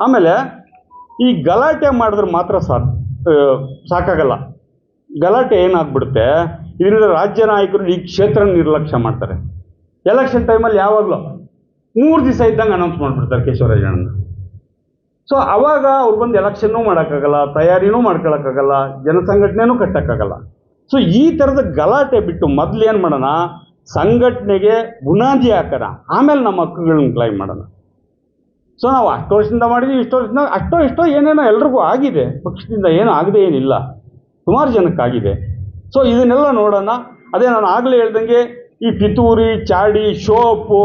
ಆಮೇಲೆ ಈ ಗಲಾಟೆ ಮಾಡಿದ್ರೆ ಮಾತ್ರ ಸಾಕು ಸಾಕಾಗಲ್ಲ. ಗಲಾಟೆ ಏನಾಗ್ಬಿಡುತ್ತೆ? ಇದರಿಂದ ರಾಜ್ಯ ನಾಯಕರು ಈ ಕ್ಷೇತ್ರ ನಿರ್ಲಕ್ಷ್ಯ ಮಾಡ್ತಾರೆ. ಎಲೆಕ್ಷನ್ ಟೈಮಲ್ಲಿ ಯಾವಾಗಲೂ ಮೂರು ದಿವಸ ಇದ್ದಂಗೆ ಅನೌನ್ಸ್ ಮಾಡಿಬಿಡ್ತಾರೆ ಕೇಶವರಾಜಣ್ಣನ ಸೊ ಅವಾಗ ಅವ್ರು ಬಂದು ಎಲೆಕ್ಷನ್ನೂ ಮಾಡೋಕ್ಕಾಗಲ್ಲ, ತಯಾರಿನೂ ಮಾಡ್ಕೊಳಕ್ಕಾಗಲ್ಲ, ಜನಸಂಘಟನೆನೂ ಕಟ್ಟೋಕ್ಕಾಗಲ್ಲ. ಸೊ ಈ ಥರದ ಗಲಾಟೆ ಬಿಟ್ಟು ಮೊದಲು ಏನು ಮಾಡೋಣ? ಸಂಘಟನೆಗೆ ಬುನಾದಿ ಹಾಕೋಣ. ಆಮೇಲೆ ನಮ್ಮ ಹಕ್ಕುಗಳನ್ನ ಕ್ಲೈಮ್ ಮಾಡೋಣ. ಸೊ ನಾವು ಅಷ್ಟು ವರ್ಷದಿಂದ ಮಾಡಿದ್ವಿ, ಇಷ್ಟು ವರ್ಷದಿಂದ ಅಷ್ಟೋ ಇಷ್ಟೋ ಏನೇನೋ ಎಲ್ರಿಗೂ ಆಗಿದೆ, ಪಕ್ಷದಿಂದ ಏನು ಆಗದೆ ಏನಿಲ್ಲ, ಸುಮಾರು ಜನಕ್ಕಾಗಿದೆ. ಸೊ ಇದನ್ನೆಲ್ಲ ನೋಡೋಣ. ಅದೇ ನಾನು ಆಗಲೇ ಹೇಳ್ದಂಗೆ ಈ ಪಿತೂರಿ, ಚಾಡಿ ಶೋಪು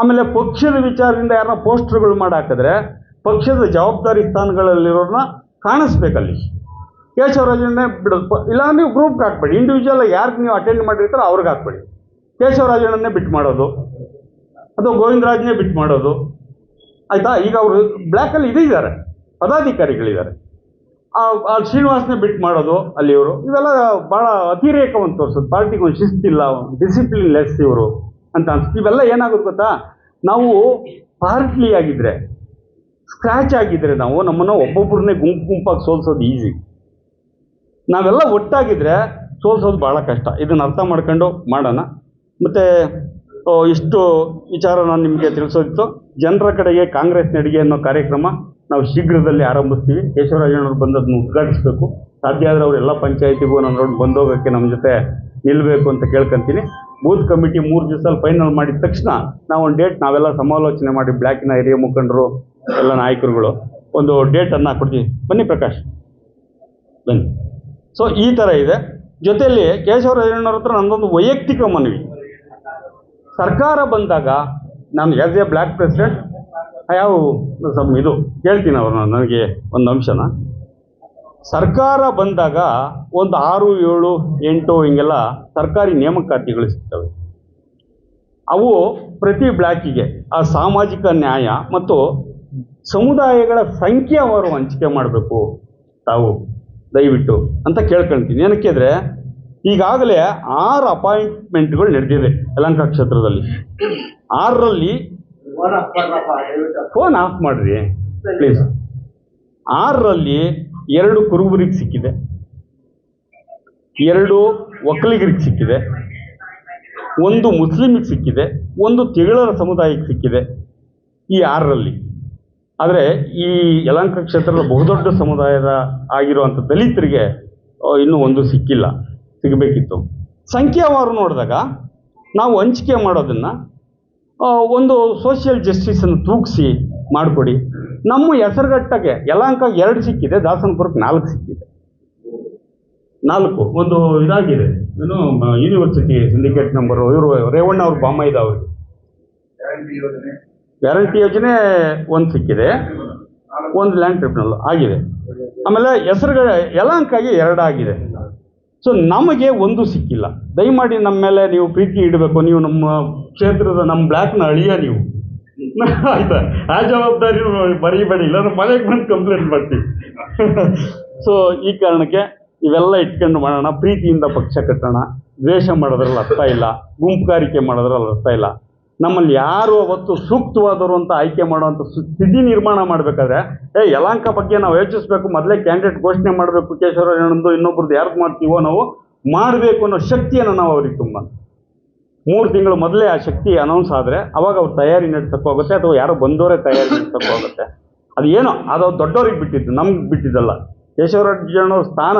ಆಮೇಲೆ ಪಕ್ಷದ ವಿಚಾರದಿಂದ ಯಾರನ್ನ ಪೋಸ್ಟರ್ಗಳು ಮಾಡಿ ಹಾಕಿದ್ರೆ ಪಕ್ಷದ ಜವಾಬ್ದಾರಿ ಸ್ಥಾನಗಳಲ್ಲಿರೋರನ್ನ ಕಾಣಿಸ್ಬೇಕಲ್ಲಿ. ಕೇಶವರಾಜನೇ ಬಿಡೋದು. ಇಲ್ಲ ನೀವು ಗ್ರೂಪ್ಗೆ ಹಾಕ್ಬೇಡಿ. ಇಂಡಿವಿಜುವಲ್ ಯಾರಿಗೆ ನೀವು ಅಟೆಂಡ್ ಮಾಡಿರ್ತಾರೋ ಅವ್ರಿಗೆ ಹಾಕ್ಬೇಡಿ. ಕೇಶವರಾಜನನ್ನೇ ಬಿಟ್ಟು ಮಾಡೋದು. ಅಥವಾ ಗೋವಿಂದರಾಜ್ನೇ ಬಿಟ್ಟು ಮಾಡೋದು. ಆಯ್ತಾ? ಈಗ ಅವರು ಬ್ಲ್ಯಾಕಲ್ಲಿ ಇದಿದ್ದಾರೆ. ಪದಾಧಿಕಾರಿಗಳಿದ್ದಾರೆ. ಆ ಶ್ರೀನಿವಾಸನೇ ಬಿಟ್ಟು ಮಾಡೋದು ಅಲ್ಲಿ ಇವರು. ಇವೆಲ್ಲ ಭಾಳ ಅತಿರೇಕವನ್ನು ತೋರಿಸೋದು ಪಾರ್ಟಿಗೆ ಒಂದು ಶಿಸ್ತಿಲ್ಲ ಡಿಸಿಪ್ಲಿನ್ ಲೆಸ್ ಇವರು ಅಂತ ಅನ್ಸುತ್ತೆ. ಇವೆಲ್ಲ ಏನಾಗುತ್ತೆ ಗೊತ್ತಾ? ನಾವು ಪಾರ್ಟ್ಲಿ ಆಗಿದ್ರೆ ಸ್ಕ್ರ್ಯಾಚ್ ಆಗಿದ್ರೆ ನಾವು ನಮ್ಮನ್ನು ಒಬ್ಬೊಬ್ಬರನ್ನೇ ಗುಂಪು ಗುಂಪಾಗಿ ಸೋಲ್ಸೋದು ಈಸಿ ನಾವೆಲ್ಲ ಒಟ್ಟಾಗಿದ್ರೆ ಸೋಲ್ಸೋದು ಭಾಳ ಕಷ್ಟ. ಇದನ್ನು ಅರ್ಥ ಮಾಡ್ಕೊಂಡು ಮಾಡೋಣ. ಮತ್ತು ಇಷ್ಟು ವಿಚಾರ ನಾನು ನಿಮಗೆ ತಿಳಿಸೋದಿತ್ತು. ಜನರ ಕಡೆಗೆ ಕಾಂಗ್ರೆಸ್ ನಡಿಗೆ ಅನ್ನೋ ಕಾರ್ಯಕ್ರಮ ನಾವು ಶೀಘ್ರದಲ್ಲಿ ಆರಂಭಿಸ್ತೀವಿ. ಕೇಶವರಾಜಣ್ಣವ್ರು ಬಂದದನ್ನು ಉದ್ಘಾಟಿಸಬೇಕು. ಸಾಧ್ಯ ಆದರೆ ಅವರೆಲ್ಲ ಪಂಚಾಯತಿಗೂ ನಾನು ಬಂದೋಗೋಕ್ಕೆ ನಮ್ಮ ಜೊತೆ ನಿಲ್ಲಬೇಕು ಅಂತ ಕೇಳ್ಕೊಂತೀನಿ. ಬೂತ್ ಕಮಿಟಿ ಮೂರು ದಿವಸದಲ್ಲಿ ಫೈನಲ್ ಮಾಡಿದ ತಕ್ಷಣ ನಾವು ಒಂದು ಡೇಟ್ ನಾವೆಲ್ಲ ಸಮಾಲೋಚನೆ ಮಾಡಿ ಬ್ಲ್ಯಾಕಿನ ಹಿರಿಯ ಮುಖಂಡರು, ಎಲ್ಲ ನಾಯಕರುಗಳು ಒಂದು ಡೇಟನ್ನು ಕೊಡ್ತೀವಿ. ಬನ್ನಿ ಪ್ರಕಾಶ್. ಬನ್ನಿ. ಸೊ ಈ ಥರ ಇದೆ. ಜೊತೆಯಲ್ಲಿ ಕೇಶವರಾಜಣ್ಣವ್ರ ಹತ್ರ ನನ್ನದೊಂದು ವೈಯಕ್ತಿಕ ಮನವಿ. ಸರ್ಕಾರ ಬಂದಾಗ ನಾನು ಆ್ಯಸ್ ಎ ಬ್ಲ್ಯಾಕ್ ಪ್ರೆಸಿಡೆಂಟ್ ಯಾವ ಸಮ್ ಇದು ಕೇಳ್ತೀನಿ ಅವ್ರನ್ನ ನನಗೆ ಒಂದು ಅಂಶನ. ಸರ್ಕಾರ ಬಂದಾಗ ಒಂದು ಆರು, ಏಳು, ಎಂಟು ಹಿಂಗೆಲ್ಲ ಸರ್ಕಾರಿ ನೇಮಕಾತಿಗಳು ಸಿಗ್ತವೆ. ಅವು ಪ್ರತಿ ಬ್ಲ್ಯಾಕಿಗೆ ಆ ಸಾಮಾಜಿಕ ನ್ಯಾಯ ಮತ್ತು ಸಮುದಾಯಗಳ ಸಂಖ್ಯಾವಾರು ಹಂಚಿಕೆ ಮಾಡಬೇಕು ತಾವು, ದಯವಿಟ್ಟು ಅಂತ ಕೇಳ್ಕೊಳ್ತೀನಿ ಏನಕ್ಕೆ ಅಂದರೆ ಈಗಾಗಲೇ ಆರು ಅಪಾಯಿಂಟ್ಮೆಂಟ್ಗಳು ನಡೆದಿದೆ ಯಲಂಕ ಕ್ಷೇತ್ರದಲ್ಲಿ. ಆರರಲ್ಲಿ ಫೋನ್ ಆಫ್ ಮಾಡ್ರಿ ಪ್ಲೀಸ್ ಆರರಲ್ಲಿ ಎರಡು ಕುರುಬರಿಗೆ ಸಿಕ್ಕಿದೆ. ಎರಡು ಒಕ್ಕಲಿಗರಿಗೆ ಸಿಕ್ಕಿದೆ. ಒಂದು ಮುಸ್ಲಿಮಿಗೆ ಸಿಕ್ಕಿದೆ. ಒಂದು ತಿಗಳರ ಸಮುದಾಯಕ್ಕೆ ಸಿಕ್ಕಿದೆ ಈ ಆರರಲ್ಲಿ. ಆದರೆ ಈ ಯಲಂಕ ಕ್ಷೇತ್ರದ ಬಹುದೊಡ್ಡ ಸಮುದಾಯದ ಆಗಿರುವಂಥ ದಲಿತರಿಗೆ ಇನ್ನೂ ಒಂದು ಸಿಕ್ಕಿಲ್ಲ. ಸಿಗಬೇಕಿತ್ತು. ಸಂಖ್ಯಾವಾರು ನೋಡಿದಾಗ ನಾವು ಹಂಚಿಕೆ ಮಾಡೋದನ್ನು ಒಂದು ಸೋಷಿಯಲ್ ಜಸ್ಟಿಸನ್ನು ತೂಗಿಸಿ ಮಾಡಿಕೊಡಿ. ನಮ್ಮ ಹೆಸರುಗಟ್ಟಗೆ ಯಲಾಂಕ ಎರಡು ಸಿಕ್ಕಿದೆ ದಾಸನಪುರಕ್ಕೆ ನಾಲ್ಕು ಸಿಕ್ಕಿದೆ. ನಾಲ್ಕು ಒಂದು ಇದಾಗಿದೆ. ಏನು ಯೂನಿವರ್ಸಿಟಿ ಸಿಂಡಿಕೇಟ್ ನಂಬರು ಇವರು ರೇವಣ್ಣ ಅವ್ರ ಇದೆ ಅವ್ರಿಗೆ. ಗ್ಯಾರಂಟಿ ಯೋಜನೆ? ಒಂದು ಸಿಕ್ಕಿದೆ. ಒಂದು ಲ್ಯಾಂಡ್ ಟ್ರಿಬ್ಯುನಲ್ ಆಗಿದೆ. ಆಮೇಲೆ ಹೆಸರುಗಳ ಯಲಹಂಕಾಗಿ ಎರಡಾಗಿದೆ ಸೊ ನಮಗೆ ಒಂದು ಸಿಕ್ಕಿಲ್ಲ. ದಯಮಾಡಿ ನಮ್ಮ ಮೇಲೆ ನೀವು ಪ್ರೀತಿ ಇಡಬೇಕು. ನೀವು ನಮ್ಮ ಕ್ಷೇತ್ರದ, ನಮ್ಮ ಬ್ಲ್ಯಾಕ್ನ ಅಳಿಯ ನೀವು. ಆಯ್ತಾ? ಆ ಜವಾಬ್ದಾರಿ ಬರೀಬೇಡಿ. ಇಲ್ಲ ಮನೆಗೆ ಬಂದು ಕಂಪ್ಲೇಂಟ್ ಮಾಡ್ತೀವಿ. ಸೊ ಈ ಕಾರಣಕ್ಕೆ ಇವೆಲ್ಲ ಇಟ್ಕೊಂಡು ಮಾಡೋಣ. ಪ್ರೀತಿಯಿಂದ ಪಕ್ಷ ಕಟ್ಟೋಣ. ದ್ವೇಷ ಮಾಡೋದ್ರಲ್ಲಿ ಅರ್ಥ ಇಲ್ಲ. ಗುಂಪುಗಾರಿಕೆ ಮಾಡೋದ್ರಲ್ಲಿ ಅರ್ಥ ಇಲ್ಲ. ನಮ್ಮಲ್ಲಿ ಯಾರು ಅವತ್ತು ಸೂಕ್ತವಾದವರು ಅಂತ ಆಯ್ಕೆ ಮಾಡುವಂಥ ಸ್ಥಿತಿ ನಿರ್ಮಾಣ ಮಾಡಬೇಕಾದ್ರೆ, ಏ ಯಲಾಂಕ ಬಗ್ಗೆ ನಾವು ಯೋಚಿಸ್ಬೇಕು, ಮೊದಲೇ ಕ್ಯಾಂಡಿಡೇಟ್ ಘೋಷಣೆ ಮಾಡಬೇಕು ಕೇಶವರಾಜಣ್ಣಂದು ಇನ್ನೊಬ್ರದ್ದು ಯಾರು ಮಾಡ್ತೀವೋ ನಾವು ಮಾಡಬೇಕು ಅನ್ನೋ ಶಕ್ತಿಯನ್ನು ನಾವು ಅವ್ರಿಗೆ ತುಂಬ. ಮೂರು ತಿಂಗಳು ಮೊದಲೇ ಆ ಶಕ್ತಿ ಅನೌನ್ಸ್ ಆದರೆ ಅವಾಗ ಅವ್ರು ತಯಾರಿ ಹೋಗುತ್ತೆ ಅಥವಾ ಯಾರೋ ಬಂದವರೇ ತಯಾರಿ ಹೋಗುತ್ತೆ ಅದು ಏನೋ, ಅದು ದೊಡ್ಡವ್ರಿಗೆ ಬಿಟ್ಟಿದ್ದು, ನಮ್ಗೆ ಬಿಟ್ಟಿದ್ದಲ್ಲ. ಕೇಶವರಾಜಣ್ಣವ್ರ ಸ್ಥಾನ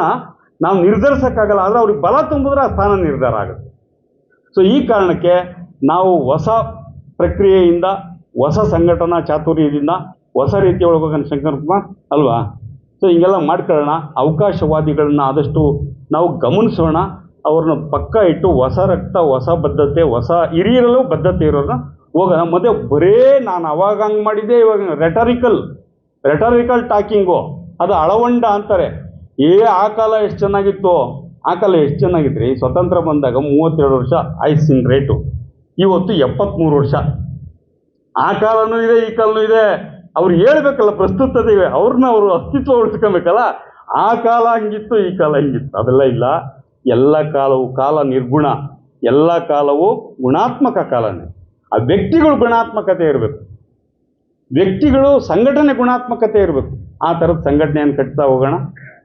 ನಾವು ನಿರ್ಧರಿಸೋಕ್ಕಾಗಲ್ಲ, ಆದರೆ ಅವ್ರಿಗೆ ಬಲ ತುಂಬಿದ್ರೆ ಆ ಸ್ಥಾನ ನಿರ್ಧಾರ ಆಗುತ್ತೆ. ಸೊ ಈ ಕಾರಣಕ್ಕೆ ನಾವು ಹೊಸ ಪ್ರಕ್ರಿಯೆಯಿಂದ ಹೊಸ ಸಂಘಟನಾ ಚಾತುರ್ಯದಿಂದ ಹೊಸ ರೀತಿಯ ಒಳಗೋಗೋಣ ಶಂಕರ್ ಕುಮಾರ್ ಅಲ್ವಾ? ಸೊ ಹಿಂಗೆಲ್ಲ ಮಾಡ್ಕೊಳ್ಳೋಣ. ಅವಕಾಶವಾದಿಗಳನ್ನ ಆದಷ್ಟು ನಾವು ಗಮನಿಸೋಣ. ಅವ್ರನ್ನ ಪಕ್ಕ ಇಟ್ಟು ಹೊಸ ರಕ್ತ, ಹೊಸ ಬದ್ಧತೆ, ಹೊಸ ಹಿರಿಯರಲ್ಲೂ ಬದ್ಧತೆ ಇರೋರನ್ನ ಹೋಗೋಣ. ಮತ್ತೆ ಬರೇ ನಾನು ಅವಾಗ ಹಂಗೆ ಮಾಡಿದ್ದೆ, ಇವಾಗ ರೆಟರಿಕಲ್ ರೆಟರಿಕಲ್ ಟಾಕಿಂಗು ಅದು ಅಳವಂಡ ಅಂತಾರೆ. ಏ, ಆ ಕಾಲ ಎಷ್ಟು ಚೆನ್ನಾಗಿತ್ತು. ಆ ಕಾಲ ಎಷ್ಟು ಚೆನ್ನಾಗಿತ್ತು ರೀ ಸ್ವತಂತ್ರ ಬಂದಾಗ ಮೂವತ್ತೆರಡು ವರ್ಷ ಐಸಿನ ರೇಟು. ಇವತ್ತು ಎಪ್ಪತ್ತ್ಮೂರು ವರ್ಷ. ಆ ಕಾಲನೂ ಇದೆ, ಈ ಕಾಲನೂ ಇದೆ. ಅವ್ರು ಹೇಳ್ಬೇಕಲ್ಲ, ಪ್ರಸ್ತುತತೆ ಇವೆ. ಅವ್ರನ್ನ ಅವರು ಅಸ್ತಿತ್ವ ಉಳಿಸ್ಕೊಬೇಕಲ್ಲ, ಆ ಕಾಲ ಹಂಗಿತ್ತು, ಈ ಕಾಲ ಹಂಗಿತ್ತು. ಅದೆಲ್ಲ ಇಲ್ಲ. ಎಲ್ಲ ಕಾಲವು ಕಾಲ ನಿರ್ಗುಣ. ಎಲ್ಲ ಕಾಲವು ಗುಣಾತ್ಮಕ ಕಾಲನೇ. ಆ ವ್ಯಕ್ತಿಗಳು ಗುಣಾತ್ಮಕತೆ ಇರಬೇಕು. ವ್ಯಕ್ತಿಗಳು ಸಂಘಟನೆ ಗುಣಾತ್ಮಕತೆ ಇರಬೇಕು. ಆ ಥರದ ಸಂಘಟನೆಯನ್ನು ಕಟ್ತಾ ಹೋಗೋಣ.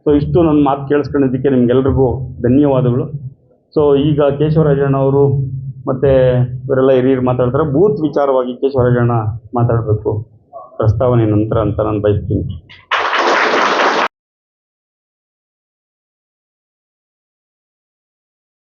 ಸೊ ಇಷ್ಟು ನನ್ನ ಮಾತು ಕೇಳಿಸ್ಕೊಂಡಿದ್ದಕ್ಕೆ ನಿಮ್ಗೆಲ್ರಿಗೂ ಧನ್ಯವಾದಗಳು. ಸೊ ಈಗ ಕೇಶವರಾಜಣ್ಣ ಅವರು ಮತ್ತು ಇವರೆಲ್ಲ ಹಿರಿಯರು ಮಾತಾಡ್ತಾರೆ. ಬೂತ್ ವಿಚಾರವಾಗಿ ಕೇಶವರಾಜಣ್ಣ ಮಾತಾಡಬೇಕು. ಪ್ರಸ್ತಾವನೆ ನಂತರ ಅಂತ ನಾನು ಬಯಸ್ತೀನಿ.